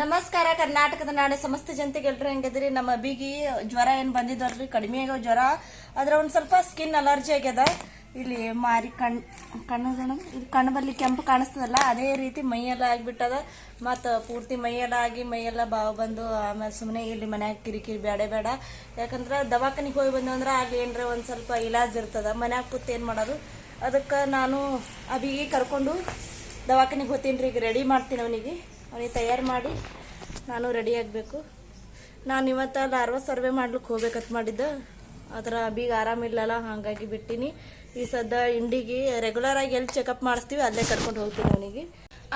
ನಮಸ್ಕಾರ, ಕರ್ನಾಟಕದ ನಾಡ. ಸಮಸ್ತ ಜನತೆಗೆ ಎಲ್ರು ಹೆಂಗದ್ರಿ ನಮ್ಮ ಅಬಿಗಿ ಜ್ವರ ಏನ್ ಬಂದಿದ್ರಿ ಕಡಿಮೆ ಆಗೋ ಜ್ವರ. ಆದ್ರೆ ಒಂದ್ ಸ್ವಲ್ಪ ಸ್ಕಿನ್ ಅಲರ್ಜಿ ಆಗ್ಯದ. ಇಲ್ಲಿ ಮಾರಿ ಕಣ್, ಕಣ್ಣು ಇಲ್ಲಿ ಕಣ್ಣು ಬರ್ಲಿ ಕೆಂಪು ಕಾಣಿಸ್ತದಲ್ಲ, ಅದೇ ರೀತಿ ಮೈಯೆಲ್ಲ ಆಗಿಬಿಟ್ಟದ. ಮತ್ತು ಪೂರ್ತಿ ಮೈಯೆಲ್ಲ ಆಗಿ, ಮೈಯೆಲ್ಲ ಬಾವು ಬಂದು, ಆಮೇಲೆ ಸುಮ್ಮನೆ ಇಲ್ಲಿ ಮನ್ಯಾಗ ಕಿರಿಕಿರಿ ಬೇಡ ಬೇಡ ಯಾಕಂದ್ರೆ ದವಾಖಾನಿಗೆ ಹೋಗಿ ಬಂದು ಅಂದ್ರೆ ಅಲ್ಲಿ ಏನ್ರ ಒಂದು ಸ್ವಲ್ಪ ಇಲಾಜ್ ಇರ್ತದ. ಮನ್ಯಾಗ ಕೂತ್ ಏನು ಮಾಡೋದು? ಅದಕ್ಕೆ ನಾನು ಅಭಿಗೆ ಕರ್ಕೊಂಡು ದವಾಖಾನಿಗೆ ಹೋಗ್ತೀನಿ ರೀ ಈಗ ರೆಡಿ ಮಾಡ್ತೀನಿ ಅವನಿಗೆ. ಅವನಿಗೆ ತಯಾರು ಮಾಡಿ ನಾನು ರೆಡಿ ಆಗಬೇಕು. ನಾನು ಇವತ್ತು ಅಲ್ಲಿ ಸರ್ವೆ ಮಾಡ್ಲಿಕ್ಕೆ ಹೋಗ್ಬೇಕಂತ ಮಾಡಿದ್ದೆ. ಅದರ ಬೀಗ ಆರಾಮಿಲ್ಲಲ್ಲ ಹಾಗಾಗಿ ಬಿಟ್ಟಿನಿ. ಈ ಸದ್ದ ಇಂಡಿಗೆ ರೆಗ್ಯುಲರ್ ಆಗಿ ಎಲ್ಲಿ ಚೆಕಪ್ ಮಾಡಿಸ್ತೀವಿ, ಅಲ್ಲೇ ಕರ್ಕೊಂಡು ಹೋಗ್ತೀನಿ ಅವನಿಗೆ.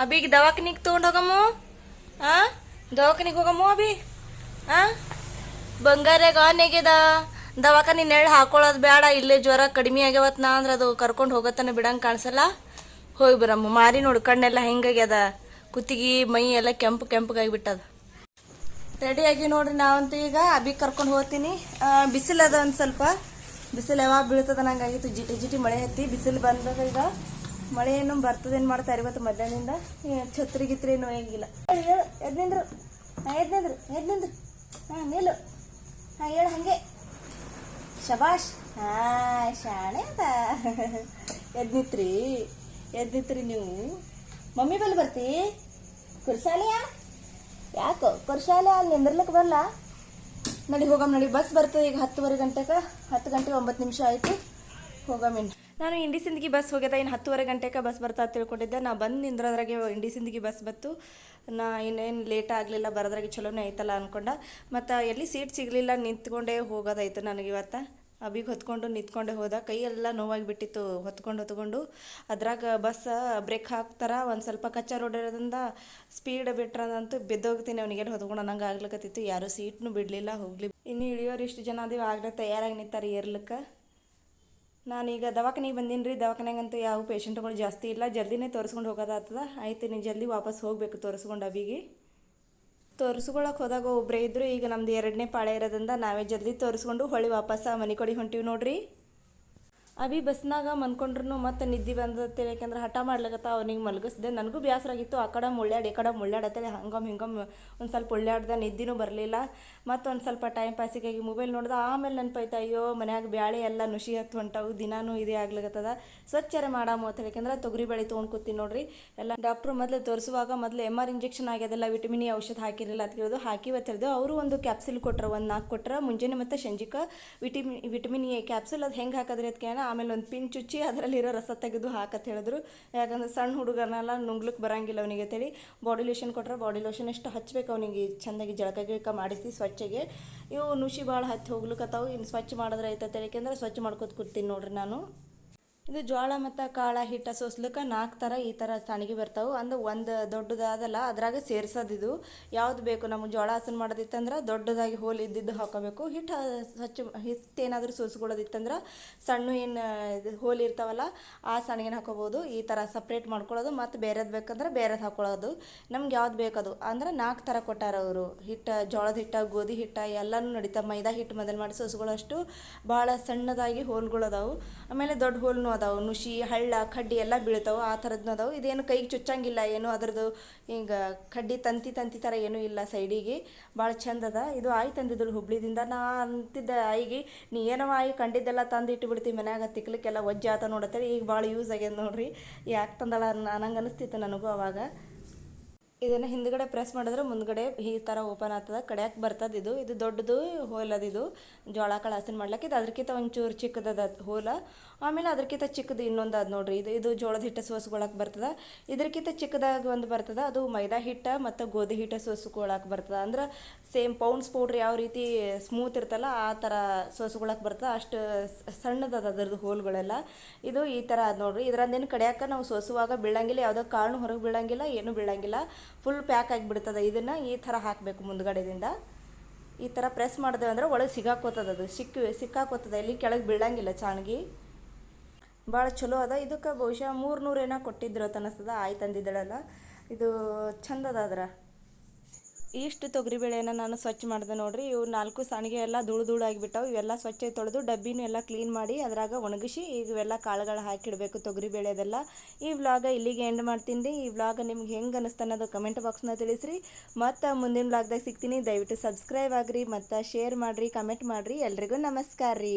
ಅಬಿಗೆ ದವಾಖಾನಿಗೆ ತೊಗೊಂಡು ಹೋಗಮ್ಮ ಹಾಂ ದವಾಖಾನಿಗೆ ಹೋಗಮ್ಮ ಅಬಿ ಹಾಂ ಬಂಗಾರ್ಯಾಗ ನೆಗೆದ ದವಾಖಾನಿ ನೆಳ್ಳು ಹಾಕೊಳ್ಳೋದು ಬೇಡ ಇಲ್ಲೇ ಜ್ವರ ಕಡಿಮೆ ಆಗ್ಯಾವತ್ ನಾ ಅಂದ್ರೆ ಅದು ಕರ್ಕೊಂಡು ಹೋಗತ್ತನ ಬಿಡಂಗೆ ಕಾಣಿಸಲ್ಲ. ಹೋಗಿ ಬರಮ್ಮ ಮಾರಿ ನೋಡು, ಕಣ್ಣೆಲ್ಲ ಹೆಂಗಾಗ್ಯದ ಕುತ್ತಿಗೆ, ಮೈ ಎಲ್ಲ ಕೆಂಪು ಕೆಂಪಗಾಗಿಬಿಟ್ಟದ ರೆಡಿಯಾಗಿ ನೋಡ್ರಿ ನಾವಂತೂ ಈಗ ಅಬಿ ಕರ್ಕೊಂಡು ಹೋಗ್ತೀನಿ. ಬಿಸಿಲು ಅದ ಒಂದು ಸ್ವಲ್ಪ. ಬಿಸಿಲು ಯಾವಾಗ ಬೀಳ್ತದ ನಂಗಾಗಿತ್ತು ಜಿಟಿ ಜಿಟಿ ಮಳೆ ಹತ್ತಿ ಬಿಸಿಲು ಬಂದಾಗ ಈಗ ಮಳೆ ಏನು ಬರ್ತದೇನು ಮಾಡ್ತಾರೆ ಇವತ್ತು ಮಧ್ಯಾಹ್ನದಿಂದ? ಛತ್ರಿ ಗಿತ್ರಿ ಏನು ಹೇಗಿಲ್ಲ. ಎದ್ನಿಂದ್ರು ಹಾಂ, ಎದ್ ನಿಂದ್ರು. ಹಾಂ, ನಿಲ್ಲು. ಹಾಂ, ಹೇಳು ಹಾಗೆ. ಶಬಾಷ್. ಹಾ, ಶಾಣೆ ಅಂತ. ಎದ್ನಿತ್ರಿ ನಿತ್ರಿ. ಎದ್ ನಿತ್ರಿ ನೀವು. ಮಮ್ಮಿ ಬಲ್ಲಿ ಬರ್ತಿ? ಕುರ್ಸಾಲಿಯ? ಯಾಕೋ, ಕುರ್ಸಾಲ ಅಲ್ಲಿ ನಿಂದ್ರಲಿಕ್ಕೆ ಬರಲ್ಲ ನಡಿ ಹೋಗಮ್ ನಡಿ, ಬಸ್ ಬರ್ತದೆ ಈಗ ಹತ್ತುವರೆ ಗಂಟೆಗೆ ಹತ್ತು ಗಂಟೆಗೆ ಒಂಬತ್ತು ನಿಮಿಷ ಆಯಿತು. ಹೋಗಮಿನ್ ನಾನು ಇಂಡಿ ಸಿಂದಗಿ ಬಸ್ ಹೋಗ್ಯದ, ಇನ್ನು ಹತ್ತುವರೆ ಗಂಟೆಗೆ ಬಸ್ ಬರ್ತಾ ತಿಳ್ಕೊಂಡಿದ್ದೆ. ನಾ ಬಂದು ನಿಂದ್ರದ್ರಾಗೆ ಇಂಡಿ ಸಿಂದಗಿ ಬಸ್ ಬತ್ತು ನಾ ಇನ್ನೇನು ಲೇಟ್ ಆಗಲಿಲ್ಲ, ಬರೋದ್ರಾಗೆ ಚಲೋನೇ ಐತಲ್ಲ ಅನ್ಕೊಂಡ. ಮತ್ತು ಎಲ್ಲಿ ಸೀಟ್ ಸಿಗಲಿಲ್ಲ, ನಿಂತ್ಕೊಂಡೇ ಹೋಗೋದಾಯ್ತು ನನಗೆ ಇವತ್ತು ಅಬಿಗೆ ಹೊತ್ಕೊಂಡು ನಿಂತ್ಕೊಂಡೆ ಹೋದ. ಕೈ ಎಲ್ಲ ನೋವಾಗಿ ಬಿಟ್ಟಿತ್ತು ಹೊತ್ಕೊಂಡು ಹೊತ್ಕೊಂಡು ಅದ್ರಾಗ ಬಸ್ ಬ್ರೇಕ್ ಹಾಕ್ತಾರ. ಒಂದು ಸ್ವಲ್ಪ ಕಚ್ಚಾ ರೋಡ್ ಇರೋದ್ರಿಂದ ಸ್ಪೀಡ್ ಬಿಟ್ರಂತೂ ಬಿದ್ದೋಗ್ತೀನಿ ಅವನಿಗೆಲ್ಲ ಹೊತ್ಕೊಂಡು ನಂಗೆ ಆಗ್ಲಿಕ್ಕತ್ತಿತ್ತು ಯಾರೂ ಸೀಟ್ನು ಬಿಡಲಿಲ್ಲ, ಹೋಗ್ಲಿ. ಇನ್ನು ಇಳಿಯೋರು ಇಷ್ಟು ಜನ ಅದೀವಿ. ಆಗ್ಲಿ ತಯಾರಾಗಿ ನಿಂತಾರೆ ಏರ್ಲಿಕ್ಕೆ. ನಾನೀಗ ದವಾಖಾನಿಗೆ ಬಂದೀನಿ ರೀ. ದವಾಖಾನೆಗಂತೂ ಯಾವ ಪೇಷಂಟ್ಗಳು ಜಾಸ್ತಿ ಇಲ್ಲ. ಜಲ್ದಿನೇ ತೋರಿಸ್ಕೊಂಡು ಹೋಗೋದಾಗ್ತದ. ಆಯ್ತು ನೀನು ಜಲ್ದಿ ವಾಪಸ್ ಹೋಗಬೇಕು ತೋರಿಸ್ಕೊಂಡು ಅಬಿಗೆ ತೋರಿಸ್ಕೊಳಕ್ಕೆ ಹೋದಾಗ ಒಬ್ಬರೇ ಇದ್ದರು ಈಗ ನಮ್ದು ಎರಡನೇ ಪಾಳೆ ಇರೋದ್ರಿಂದ ನಾವೇ ಜಲ್ದಿ ತೋರಿಸ್ಕೊಂಡು ಹೊಳಿ ವಾಪಸ್ ಮನೆ ಕಡೆ ಹೊಂಟೀವಿ ನೋಡ್ರಿ. ಅಭಿ ಬಸ್ನಾಗ ಮನ್ಕೊಂಡ್ರು ಮತ್ತೆ ನಿದ್ದೆ ಬಂದತ್ತೇಳಿ ಯಾಕಂದ್ರೆ ಹಠ ಮಾಡ್ಲಕತ್ತ ಅವ್ನಿಗೆ ಮಲಗಿಸ್ದೆ. ನನಗೂ ಬೇಸರ ಆಗಿತ್ತು ಆ ಕಡೆ ಮುಳ್ಳಾಡಿ ಈ ಕಡೆ ಮುಳ್ಳ್ಯಾಡತ್ತೇಳಿ ಹಂಗಮ್ ಹಿಂಗಮ್ ಒಂದು ಸ್ವಲ್ಪ ಉಳ್ಳಾಡ್ದೆ ನಿದ್ದಿನೂ ಬರಲಿಲ್ಲ. ಮತ್ತು ಒಂದು ಸ್ವಲ್ಪ ಟೈಮ್ ಪಾಸಿಗಾಗಿ ಮೊಬೈಲ್ ನೋಡ್ದೆ, ಆಮೇಲೆ ನೆನಪಾಯ್ತು, ಅಯ್ಯೋ, ಮನ್ಯಾಗ ಬ್ಯಾಳೆ ಎಲ್ಲ ನುಸಿ ಹತ್ತು ಹೊಂಟವು ದಿನಾನೂ ಇದೇ ಆಗ್ಲಿಕತ್ತದ. ಸ್ವಚ್ಛರೆ ಮಾಡಾಮು ಅಂತ ಯಾಕಂದ್ರೆ ತೊಗರಿ ಬೇಳೆ ತೊಗೊಂಡು ಕೂತೀನಿ ನೋಡ್ರಿ. ಎಲ್ಲ ಡಾಕ್ಟ್ರು ಮೊದಲು ತೋರಿಸುವಾಗ ಮೊದಲು ಎಂ ಆರ್ ಇಂಜೆಕ್ಷನ್ ಆಗ್ಯದಲ್ಲ ವಿಟಮಿನ್ ಇ ಔಷಧ ಹಾಕಿರಲಿಲ್ಲ ಅಂತ ಕೇಳಿದ್ರು ಹಾಕಿ ಹೇಳಿದ್ರು ಅವರು ಒಂದು ಕ್ಯಾಪ್ಸಿಲ್ ಕೊಟ್ಟರು ಒಂದು ನಾಲ್ಕು ಕೊಟ್ಟರೆ ಮುಂಜಾನೆ ಮತ್ತು ಸಂಜಿಕ ವಿಟಮಿನ್ ವಿಟಮಿನ್ ಎ ಕ್ಯಾಪ್ಸುಲ್ ಅದು ಹೆಂಗೆ ಹಾಕಿದ್ರೆ ಅಂತ ಕೇಳ ಆಮೇಲೆ ಒಂದು ಪಿನ್ ಚುಚ್ಚಿ ಅದರಲ್ಲಿರೋ ರಸ ತೆಗೆದು ಹಾಕತ್ ಹೇಳಿದ್ರು. ಯಾಕಂದ್ರೆ ಸಣ್ಣ ಹುಡುಗರನ್ನೆಲ್ಲ ನುಂಗ್ಲಿಕ್ಕೆ ಬರಂಗಿಲ್ಲ ಅವನಿಗೆ ಅಂತೇಳಿ ಬಾಡಿ ಲೋಷನ್ ಕೊಟ್ಟರೆ ಬಾಡಿ ಲೋಷನ್ ಎಷ್ಟು ಹಚ್ಬೇಕು ಅವನಿಗೆ ಚೆಂದಾಗಿ ಜಳಕ ಗಿಳಕ ಮಾಡಿಸಿ ಸ್ವಚ್ಛಗೆ. ಇವು ನುಸಿ ಭಾಳ ಹತ್ತಿ ಹೋಗ್ಲಿಕ್ಕತ್ತಾವು ಇನ್ನು ಸ್ವಚ್ಛ ಮಾಡಿದ್ರೆ ಐತತ್ತೆ ಯಾಕೆಂದ್ರೆ ಸ್ವಚ್ಛ ಮಾಡ್ಕೊತ ಕೂರ್ತೀನಿ ನೋಡ್ರಿ ನಾನು. ಇದು ಜೋಳ ಮತ್ತು ಕಾಳ, ಹಿಟ್ಟ ಸೋಸ್ಲಿಕ್ಕೆ ನಾಲ್ಕು ಥರ ಈ ಥರ ಸಾಣಿಗೆ ಬರ್ತಾವೆ. ಅಂದ್ರೆ ಒಂದು ದೊಡ್ಡದಾದಲ್ಲ, ಅದ್ರಾಗ ಇದು. ಯಾವ್ದು ಬೇಕು? ನಮಗೆ ಜೋಳ ಹಸನ್ ಮಾಡೋದಿತ್ತಂದ್ರೆ ದೊಡ್ಡದಾಗಿ ಹೋಲ್ ಇದ್ದಿದ್ದು ಹಾಕೋಬೇಕು. ಹಿಟ್ಟು ಸ್ವಚ್ಛ ಹಿಟ್ಟು ಏನಾದರೂ ಸೋಸ್ಕೊಳ್ಳೋದಿತ್ತಂದ್ರೆ ಸಣ್ಣ ಏನು ಹೋಲ್ ಇರ್ತಾವಲ್ಲ, ಆ ಸಾಣಿಗೆನ ಹಾಕೋಬೋದು. ಈ ಥರ ಸಪ್ರೇಟ್ ಮಾಡ್ಕೊಳ್ಳೋದು. ಮತ್ತು ಬೇರೆದು ಬೇಕಂದ್ರೆ ಬೇರೆದು ಹಾಕೊಳ್ಳೋದು. ನಮ್ಗೆ ಯಾವ್ದು ಬೇಕದು? ಅಂದ್ರೆ ನಾಲ್ಕು ಥರ ಕೊಟ್ಟಾರ ಅವರು. ಹಿಟ್ಟು ಜೋಳದ ಹಿಟ್ಟ, ಗೋಧಿ ಹಿಟ್ಟ, ಎಲ್ಲನೂ ನಡೀತಾವೆ. ಮೈದಾ ಹಿಟ್ಟು ಮೊದಲು ಮಾಡಿ ಸೋಸ್ಕೊಳ್ಳೋಷ್ಟು ಭಾಳ ಸಣ್ಣದಾಗಿ ಹೋಲ್ಗಳದಾವು ಆಮೇಲೆ ದೊಡ್ಡ ಹೋಲ್ನು ಅದಾವು, ನುಷಿ, ಹಳ್ಳ ಕಡ್ಡಿ ಎಲ್ಲ ಬೀಳ್ತಾವೆ, ಆ ಥರದ್ದು ಅದಾವೆ. ಇದೇನು ಕೈಗೆ ಚುಚ್ಚಂಗಿಲ್ಲ, ಏನು ಅದ್ರದ್ದು ಈಗ ಕಡ್ಡಿ ತಂತಿ ತಂತಿ ಥರ ಏನೂ ಇಲ್ಲ ಸೈಡಿಗೆ. ಭಾಳ ಚಂದದ ಇದು ಆಯಿ ತಂದಿದ್ದಳು ಹುಬ್ಳಿದಿಂದ. ನಾ ಅಂತಿದ್ದ ಆಯಿಗೆ, ನೀ ಏನವ ಆಯಿ ಕಂಡಿದ್ದೆಲ್ಲ ತಂದು ಇಟ್ಟು ಬಿಡ್ತೀವಿ ಮನ್ಯಾಗ, ತಿಕ್ಲಿಕ್ಕೆಲ್ಲ ವಜ್ಜ ಆತ ನೋಡತ್ತೇಳಿ. ಈಗ ಭಾಳ ಯೂಸ್ ಆಗ್ಯದ ನೋಡ್ರಿ. ಯಾಕೆ ತಂದಳ ನಂಗೆ ಅನಿಸ್ತಿತ್ತು ನನಗೂ ಅವಾಗ. ಇದನ್ನು ಹಿಂದ್ಗಡೆ ಪ್ರೆಸ್ ಮಾಡಿದ್ರೆ ಮುಂದ್ಗಡೆ ಈ ಥರ ಓಪನ್ ಆಗ್ತದೆ. ಕಡೆಯಕ್ಕೆ ಬರ್ತದೆ ಇದು. ಇದು ದೊಡ್ಡದು ಹೋಲ್ ಇದು. ಜೋಳ ಕಾಳು ಹಸಿನ ಮಾಡ್ಲಿಕ್ಕೆ. ಇದು ಅದಕ್ಕಿಂತ ಒಂಚೂರು ಚಿಕ್ಕದದ ಹೋಲ ಆಮೇಲೆ ಅದಕ್ಕಿಂತ ಚಿಕ್ಕದು ಇನ್ನೊಂದು ಅದು ನೋಡ್ರಿ. ಇದು ಇದು ಜೋಳದ ಹಿಟ್ಟ ಸೋಸ್ಕೊಳಕ್ಕೆ ಬರ್ತದೆ. ಇದಕ್ಕಿಂತ ಚಿಕ್ಕದಾಗಿ ಒಂದು ಬರ್ತದೆ. ಅದು ಮೈದಾ ಹಿಟ್ಟ ಮತ್ತು ಗೋಧಿ ಹಿಟ್ಟ ಸೋಸ್ಕೊಳಕ್ಕೆ ಬರ್ತದೆ. ಅಂದ್ರೆ ಸೇಮ್ ಪೌಂಡ್ಸ್ ಪೌಡ್ರ್ ಯಾವ ರೀತಿ ಸ್ಮೂತ್ ಇರ್ತಲ್ಲ ಆ ಥರ ಸೋಸ್ಕೊಳಕ್ಕೆ ಬರ್ತದೆ. ಅಷ್ಟು ಸಣ್ಣದದ ಅದ್ರದ್ದು ಹೋಲ್ಗಳೆಲ್ಲ ಇದು ಈ ಥರ ಅದು ನೋಡ್ರಿ. ಇದರಂದೇನು ಕಡೆಯಕ್ಕೆ ನಾವು ಸೋಸುವಾಗ ಬೀಳಂಗಿಲ್ಲ. ಯಾವುದೋ ಕಾರಣ ಹೊರಗೆ ಬೀಳಂಗಿಲ್ಲ, ಏನೂ ಬೀಳಂಗಿಲ್ಲ. ಫುಲ್ ಪ್ಯಾಕ್ ಆಗಿಬಿಡ್ತದೆ. ಇದನ್ನು ಈ ಥರ ಹಾಕಬೇಕು ಮುಂದ್ಗಡೆದಿಂದ. ಈ ಥರ ಪ್ರೆಸ್ ಮಾಡಿದೆ ಅಂದರೆ ಒಳಗೆ ಸಿಗಾಕೋತದ ಅದು. ಸಿಕ್ಕಿ ಸಿಕ್ಕಾಕೋತದ ಇಲ್ಲಿ ಕೆಳಗೆ ಬೀಳಂಗಿಲ್ಲ ಚಾಣಗಿ. ಭಾಳ ಚಲೋ ಅದ. ಇದಕ್ಕೆ ಬಹುಶಃ ಮೂರು ನೂರು ಏನೋ ಕೊಟ್ಟಿದ್ರು ಅಂತ ಅನ್ನಿಸ್ತದ ಆಯ್ತು ಅಂದಿದ್ದಳಲ್ಲ. ಇದು ಚಂದದ ಅದ್ರ. ಇಷ್ಟು ತೊಗರಿಬೇಳೆನ ನಾನು ಸ್ವಚ್ಛ ಮಾಡಿದೆ ನೋಡ್ರಿ. ಇವು ನಾಲ್ಕು ಸಾಣಿಗೆ ಎಲ್ಲ ಧೂಳು ಧೂಳು ಆಗಿಬಿಟ್ಟವು. ಇವೆಲ್ಲ ಸ್ವಚ್ಛ ತೊಳೆದು ಡಬ್ಬಿನೂ ಎಲ್ಲ ಕ್ಲೀನ್ ಮಾಡಿ ಅದ್ರಾಗ ಒಣಗಿಸಿ ಇವೆಲ್ಲ ಕಾಳುಗಳು ಹಾಕಿಡಬೇಕು ತೊಗರಿಬೇಳೆದೆಲ್ಲ ಈ ವ್ಲಾಗ ಇಲ್ಲಿಗೆ ಎಂಡ್ ಮಾಡ್ತೀನಿ. ರೀ ಈ ವ್ಲಾಗ ನಿಮ್ಗೆ ಹೆಂಗೆ ಅನಿಸ್ತು ಅನ್ನೋದು ಕಮೆಂಟ್ ಬಾಕ್ಸ್ನ ತಿಳಿಸ್ರಿ. ಮತ್ತು ಮುಂದಿನ ವ್ಲಾಗ್ದಾಗ ಸಿಗ್ತೀನಿ. ದಯವಿಟ್ಟು ಸಬ್ಸ್ಕ್ರೈಬ್ ಆಗಿರಿ, ಮತ್ತು ಶೇರ್ ಮಾಡಿರಿ ಕಮೆಂಟ್ ಮಾಡಿರಿ. ಎಲ್ರಿಗೂ ನಮಸ್ಕಾರ ರೀ